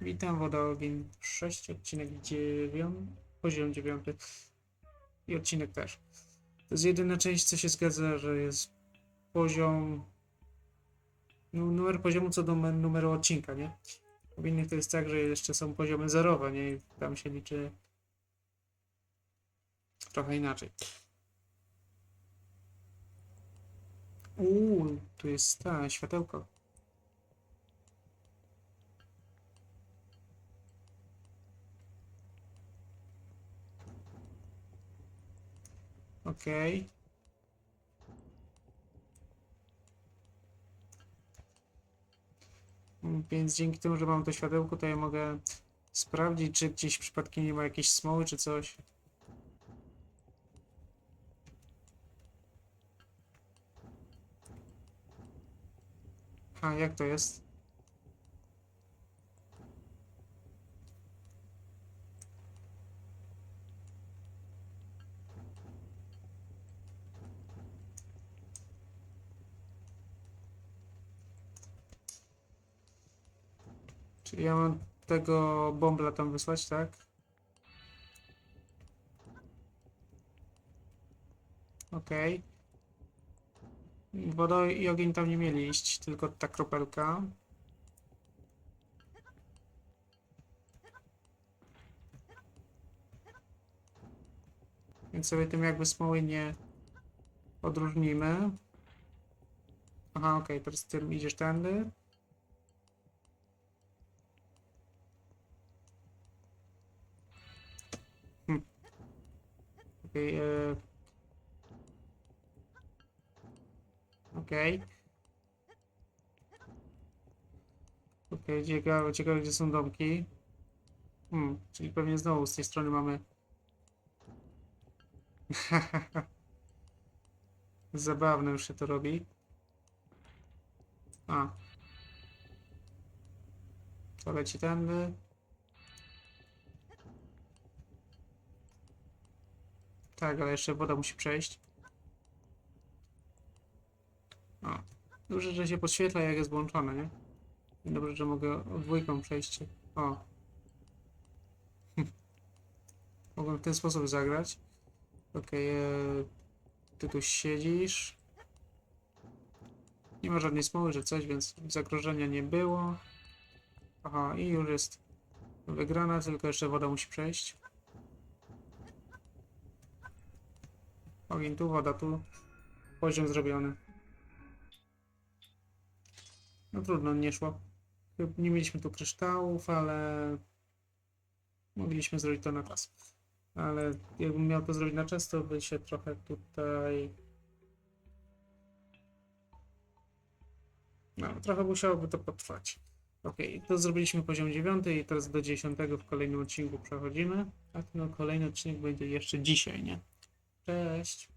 Witam, woda, ogień 6, odcinek 9, poziom 9 i odcinek też. To jest jedyna część, co się zgadza, że jest poziom, no, numer poziomu co do numer- numeru odcinka, nie? W innych to jest tak, że jeszcze są poziomy zerowe, nie? I tam się liczy trochę inaczej. Uuu, tu jest ta, światełko. Okej. Więc dzięki temu, że mam to światełko, to ja mogę sprawdzić, czy gdzieś przypadkiem nie ma jakiejś smoły, czy coś. A, jak to jest? Czyli ja mam tego bombla tam wysłać, tak? Okej. Woda i ogień tam nie mieli iść, tylko ta kropelka. Więc sobie tym jakby smoły nie odróżnimy. Aha, okej, teraz tym idziesz tędy. Okej, e... Okej. Okej, ciekawe, ciekawe gdzie są domki. Hmm, czyli pewnie znowu z tej strony mamy... Zabawne już się to robi. A. To leci tędy. Tak, ale jeszcze woda musi przejść. O. Dobrze, że się podświetla, jak jest włączone, nie? Dobrze, że mogę dwójką przejść. O. Mogę w ten sposób zagrać. Okej, e, ty tu siedzisz. Nie ma żadnej smoły, że coś, więc zagrożenia nie było. Aha, i już jest wygrana, tylko jeszcze woda musi przejść. Ogień tu, woda tu. Poziom zrobiony. No trudno, nie szło. Nie mieliśmy tu kryształów, ale mogliśmy zrobić to na czas. Ale jakbym miał to zrobić na czas, to by się trochę tutaj. No, trochę musiałoby to potrwać. Ok, to zrobiliśmy poziom 9 i teraz do 10 w kolejnym odcinku przechodzimy. A ten kolejny odcinek będzie jeszcze dzisiaj, nie? Cześć!